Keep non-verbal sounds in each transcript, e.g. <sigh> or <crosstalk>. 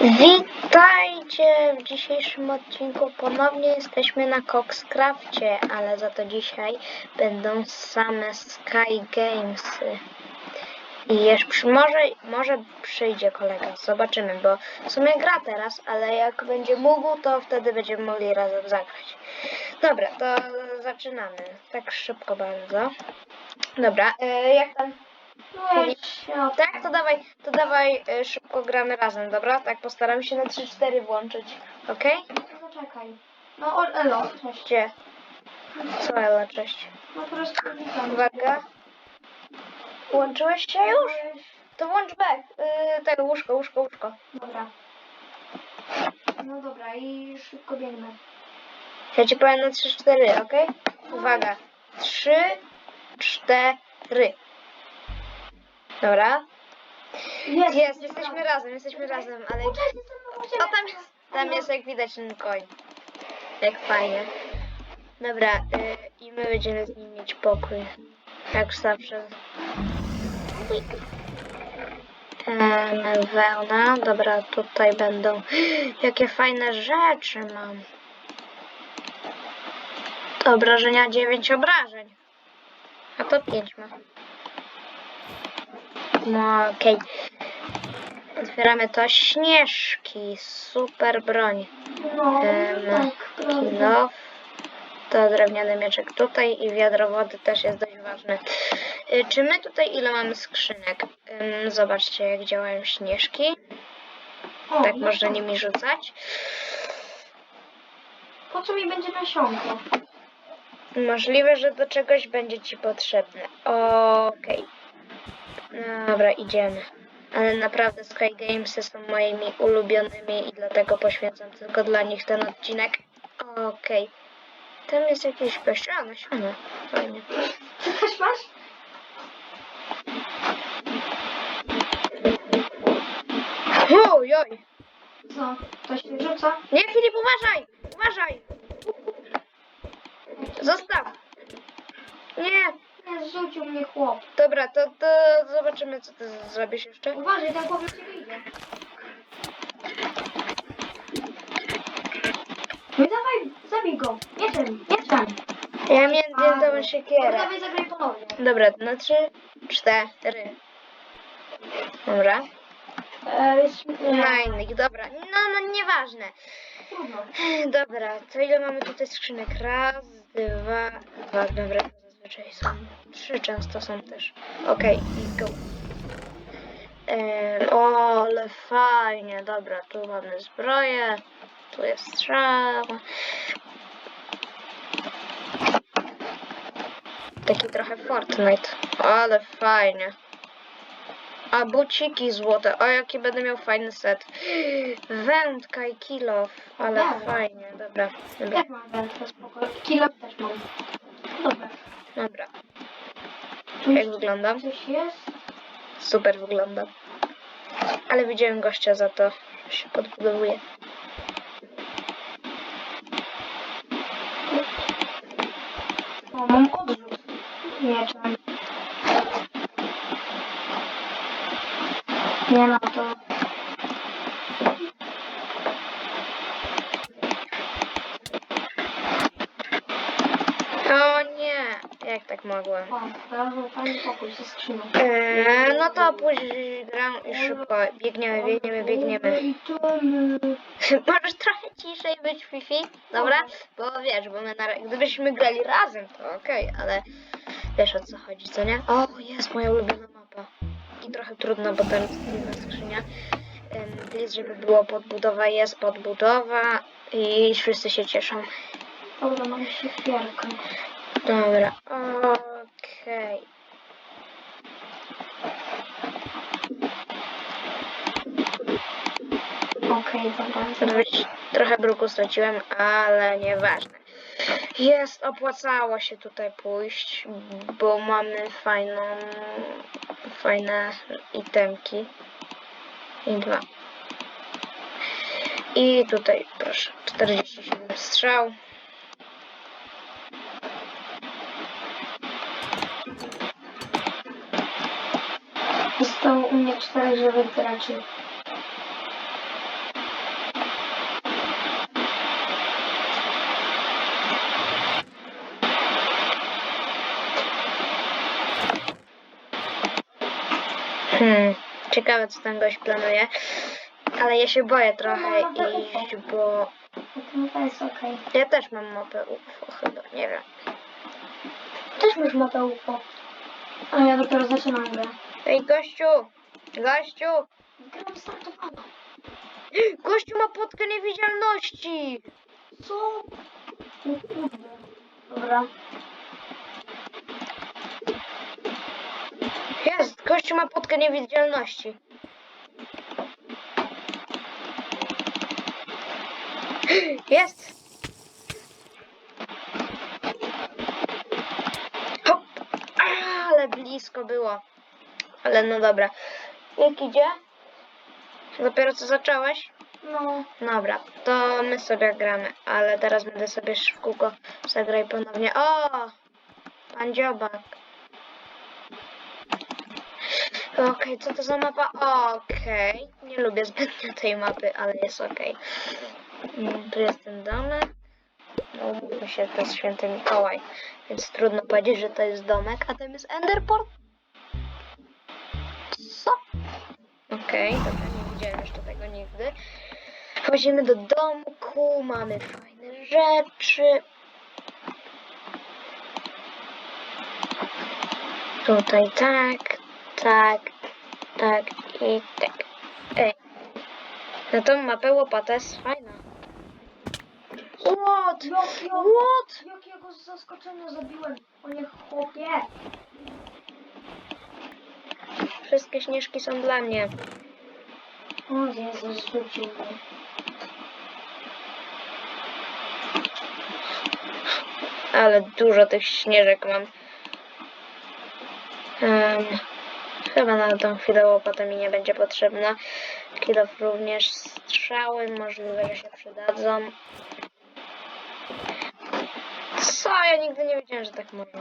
Witajcie w dzisiejszym odcinku. Ponownie jesteśmy na Coxcrafcie, ale za to dzisiaj będą same Sky Gamesy. I jeszcze może, może przyjdzie kolega, zobaczymy, bo w sumie gra teraz, ale jak będzie mógł, to wtedy będziemy mogli razem zagrać. Dobra, to zaczynamy. Tak szybko bardzo. Dobra, e, jak tam? Tak, to dawaj, to dawaj e, szybko gramy razem, dobra? Tak postaram się na 3-4 włączyć. Okej? No Zaczekaj. No o, elo. Cześć. Gdzie? Co Ela, cześć. No po prostu witam. Uwaga. Włączyłeś się już? To włącz back. Yy, tego łóżko, łóżko, łóżko. Dobra. No dobra i szybko biegnę. Ja ci powiem na 3-4, okej? Uwaga. 3, 4. Dobra? Jest, Jest, jesteśmy razem, jesteśmy razem, ale... O, tam jest, tam jest jak widać ten koń. Jak fajnie. Dobra, y, i my będziemy z nim mieć pokój. Jak zawsze. Em, wełna, dobra, tutaj będą. <gasps> Jakie fajne rzeczy mam. Obrażenia 9 obrażeń. A to 5 ma. No okej. Otwieramy to śnieżki. Super broń. Kilo. To drewniany mieczek tutaj i wiadro wody też jest dość ważne. Y, Czy my tutaj ile mamy skrzynek? Ym, Zobaczcie jak działają śnieżki. Tak no można nimi rzucać. Po co mi będzie nasionko? Możliwe, że do czegoś będzie ci potrzebne. Okej. Dobra, idziemy. Ale naprawdę Sky Gamesy są moimi ulubionymi i dlatego poświęcam tylko dla nich ten odcinek. Okej. Tam jest jakiś gość. A, nasiona. Fajnie. Ty też masz? Ojoj! Co? To się rzuca? Nie, Filip, uważaj! Uważaj! Zostaw! Nie! Zrzucił mnie chłop. Dobra, to, to zobaczymy, co ty zrobisz jeszcze. Uważaj, ten chłop cię wyjdzie. No i dawaj, zabij go. Nie ten. Ja miałem zdjętą siekierę. Dawaj, zagraj ponownie. Dobra, na trzy, cztery. Dobra. E, jest, Na innych, dobra. No, no, nieważne. Trudno. Dobra, to ile mamy tutaj skrzynek? Raz, dwa, dwa, dobra, zazwyczaj są. Trzy często są też. Okej, i go. Em, o, ale fajnie, dobra, tu mamy zbroję, tu jest strzała. Taki trochę Fortnite, ale fajnie. A buciki złote, o jaki będę miał fajny set. Wędka i kilof, ale Dobra. fajnie, dobra, dobra, Jak mam wędkę, spoko. Kilo też mam. Dobra. Jak wyglądam? coś jest? Super wygląda. Ale widziałem gościa za to, się podbudowuje. O, mam odrzut. Mieczem. Nie ma to. Jak tak mogłem? O, znalazłem fajny pokój ze skrzynią. Eee, no to później gram i szybko. Biegniemy, biegniemy, biegniemy. Możesz trochę ciszej być, Fifi, dobra? Bo wiesz, bo my na, gdybyśmy grali razem, to okej, ale wiesz o co chodzi, co nie? O, jest moja ulubiona mapa. I trochę trudno, bo tam jest inna skrzynia. Jest, żeby było podbudowa, jest podbudowa i wszyscy się cieszą. Dobra, mam siekierkę. Dobra, okej. Okej, dobra. Trochę bruku straciłem, ale nieważne. Jest, opłacało się tutaj pójść, bo mamy fajną, fajne itemki. I dwa. I tutaj, proszę, 47 strzał. To u mnie cztery żywych graczy. Hmm, ciekawe co ten gość planuje. Ale ja się boję trochę no, no, iść, tak. bo To jest ja też mam mapę UFO chyba, nie wiem. Też masz mapę UFO. A ja dopiero zaczynam grę. Ej, gościu! Gościu! Gra wystartowana. Gościu ma podkę niewidzialności! Co? Dobra. Jest, gościu ma podkę niewidzialności. Jest! Hop! Ale blisko było. Ale no dobra. Jak idzie? Dopiero co zacząłeś? No. Dobra, to my sobie gramy, ale teraz będę sobie w kółko zagraj ponownie. O! Pan Dziobak. Okej, co to za mapa? Okej, nie lubię zbytnio tej mapy, ale jest okej. Mm, Tu jest ten domek. No umówmy się, to jest święty Mikołaj, więc trudno powiedzieć, że to jest domek, a tam jest Enderport. Okej, dobra, nie widziałem jeszcze tego nigdy. Wchodzimy do domku, mamy fajne rzeczy. Tutaj tak, tak, tak i tak. Ej. Na tą mapę łopata jest fajna. What? Jak ja, What? jakiego zaskoczenia zabiłem? O nie chłopie. Wszystkie śnieżki są dla mnie. O Jezus, rzucił. Ale dużo tych śnieżek mam. Em, chyba na tą chwilę łopata mi nie będzie potrzebna. Kilof również strzały, możliwe, że się przydadzą. Co? Ja nigdy nie wiedziałem, że tak można.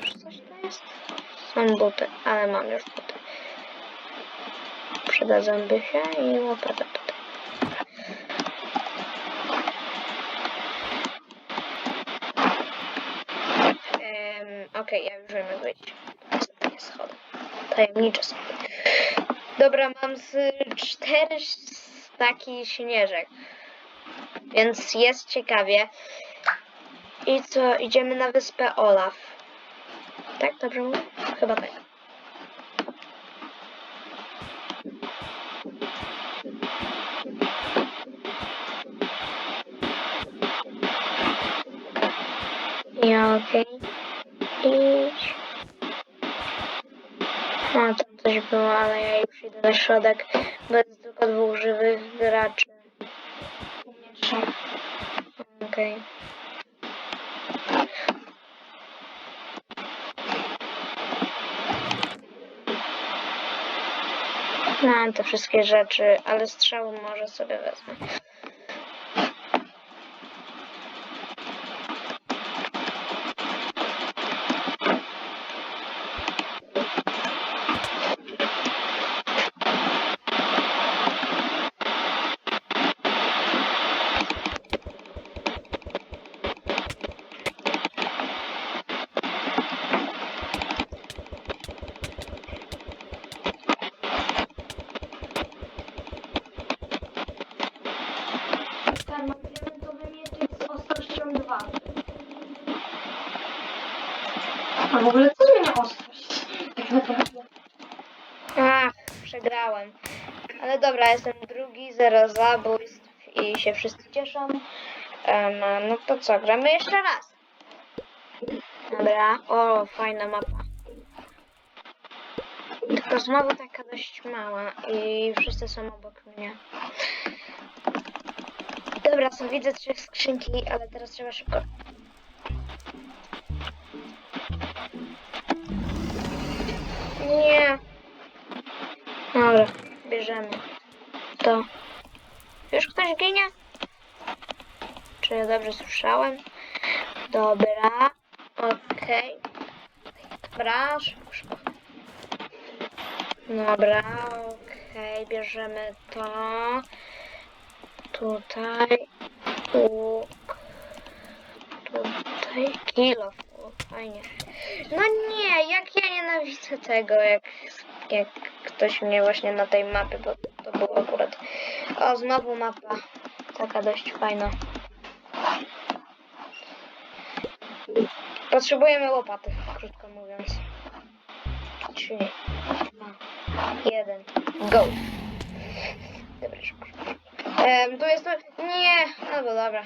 Już coś to jest? Są buty, ale mam już buty. Przydadzą by się i łopata tutaj. Em, Okej, ja już wiem jak wyjść. Jest schody? Tajemnicze schody. Dobra, mam z cztery taki śnieżek. Więc jest ciekawie. I co? Idziemy na wyspę Olaf. Tak? Dobrze mówię? Chyba tak. Ja okej. Idź. No tam coś było, ale ja już idę na środek, jest tylko dwóch żywych graczy. Trzech. Okej. Mam te wszystkie rzeczy, ale strzały może sobie wezmę. A w ogóle zmienia ostrość? Tak naprawdę. Ach, przegrałem. Ale dobra, jestem drugi, zero zabójstw i się wszyscy cieszą. Em, no to co, gramy jeszcze raz. Dobra, o, fajna mapa. Tylko znowu taka dość mała i wszyscy są obok mnie. Dobra, są widzę trzy skrzynki, ale teraz trzeba szybko. Nie. Dobra, bierzemy to. Już ktoś ginie? Czy ja dobrze słyszałem? Dobra, okej. Dobra, szybko. Dobra, okej, bierzemy to. Tutaj. Łuk. Tutaj. Kilo. Fajnie. No nie, jak ja nienawidzę tego, jak, jak ktoś mnie właśnie na tej mapie, bo to było akurat... O, znowu mapa. Taka dość fajna. Potrzebujemy łopaty, krótko mówiąc. Trzy, dwa, jeden, go! Dobra, szybko. Em, tu jest to... Nie! No bo dobra.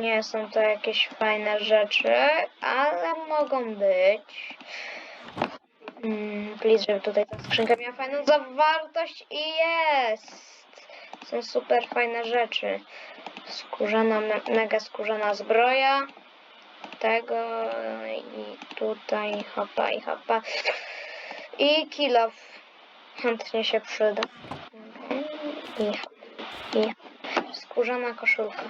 Nie są to jakieś fajne rzeczy, ale mogą być. Mm, please, żeby tutaj ta skrzynka miała fajną zawartość i jest! Są super fajne rzeczy. Skórzana, me, mega skórzana zbroja. Tego i tutaj hopa i hopa. I kill off. Chętnie się przyda. I. I skórzana koszulka.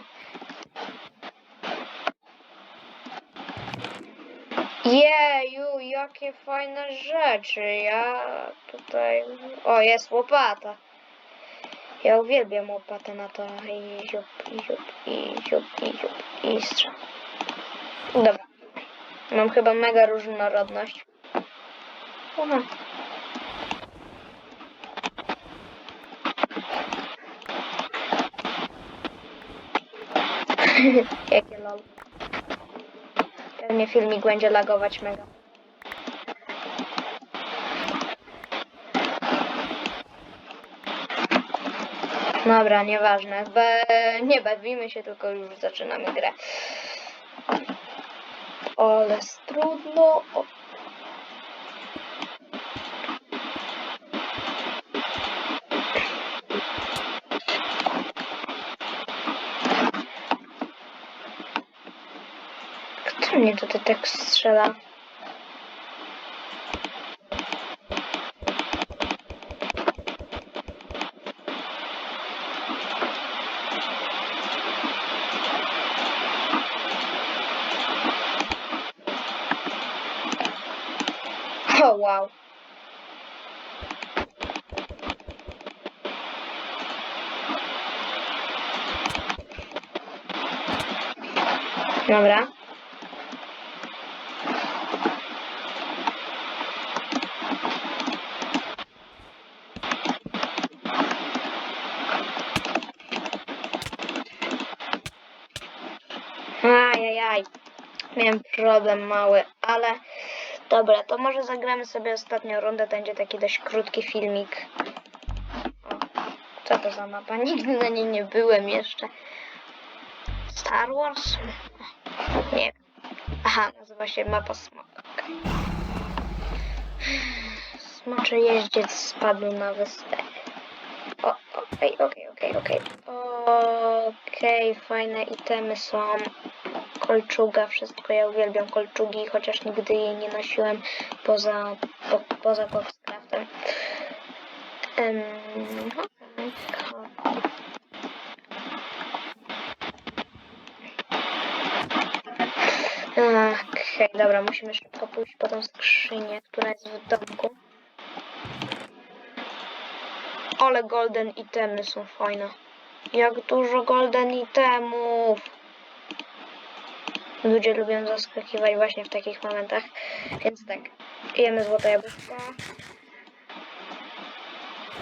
Jeju, jakie fajne rzeczy. Ja tutaj... O, jest łopata. Ja uwielbiam łopatę na to. I ziup, i ziup, i ziup, i ziup, i strzał. Dobra. Mam chyba mega różnorodność. Aha. <laughs> Jakie lol. Pewnie filmik będzie lagować mega. Dobra, nieważne. Be... Nie bawimy się, tylko już zaczynamy grę. Ale trudno. O. Kto mnie tutaj tak strzela? <laughs> O, wow. Dobra. Miałem problem mały, ale dobra, to może zagramy sobie ostatnią rundę, to będzie taki dość krótki filmik. O, co to za mapa? Nigdy na niej nie byłem jeszcze. Star Wars? Nie. Aha, nazywa się mapa Smok. Smoczy jeździec spadł na wyspę. O, okej, okej, okej, okej. Okej, fajne itemy są. Kolczuga, wszystko. Ja uwielbiam kolczugi, chociaż nigdy jej nie nosiłem poza, po, poza Boxcraftem. Um, Okej, dobra, musimy szybko pójść po tą skrzynię, która jest w domku. Ale golden itemy są fajne. Jak dużo golden itemów! Ludzie lubią zaskakiwać właśnie w takich momentach. Więc tak, jemy złote jabłuszko.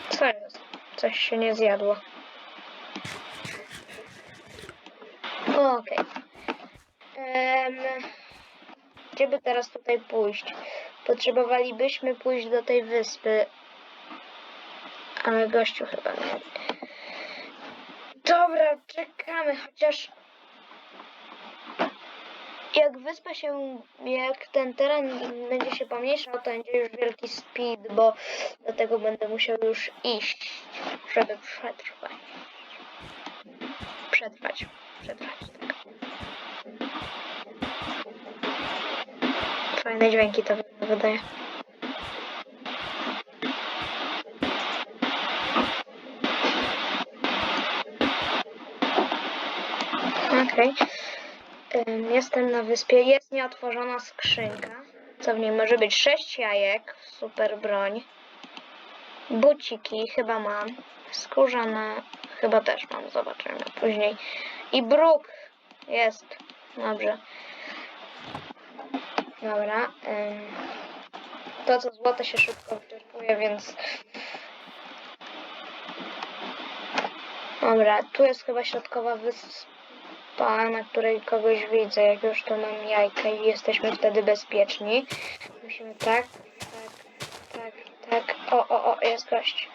Co jest? Coś się nie zjadło. Okej. Em, Gdzie by teraz tutaj pójść? Potrzebowalibyśmy pójść do tej wyspy. Ale gościu chyba nie. Dobra, czekamy, chociaż jak wyspa się, jak ten teren będzie się pomniejszał, to będzie już wielki speed, bo dlatego będę musiał już iść, żeby przetrwać. Przetrwać, przetrwać, tak. Fajne dźwięki to wydaje. Okej. Jestem na wyspie. Jest nieotworzona skrzynka. Co w niej może być? Sześć jajek. Super broń. Buciki chyba mam. Skórzane chyba też mam. Zobaczymy później. I bruk. Jest. Dobrze. Dobra. To co złote się szybko wyczerpuje, więc... Dobra, tu jest chyba środkowa wyspa, na której kogoś widzę. Jak już tu mam jajka i jesteśmy wtedy bezpieczni. Musimy tak, tak, tak, tak. O, o, o, jest gość.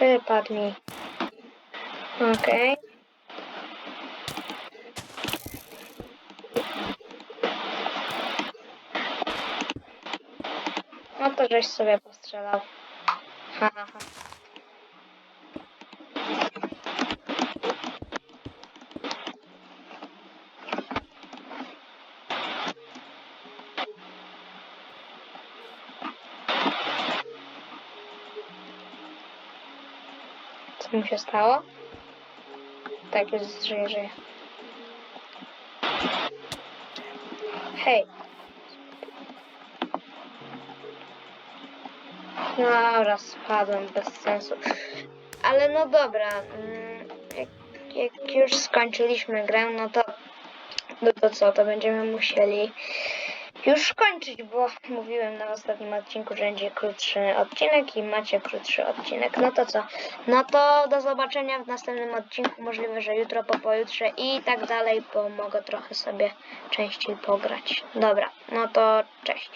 Wypadł mi. Okej. No to żeś sobie postrzelał. Ha, ha, ha. Się stało? Tak, jest, żyje, żyje. Hej. Dobra, spadłem bez sensu. Ale no dobra, mm, jak, jak już skończyliśmy grę, no to, no to co, to będziemy musieli już kończyć, bo mówiłem na ostatnim odcinku, że będzie krótszy odcinek i macie krótszy odcinek. No to co? No to do zobaczenia w następnym odcinku, możliwe, że jutro, po pojutrze i tak dalej, bo mogę trochę sobie częściej pograć. Dobra, no to cześć.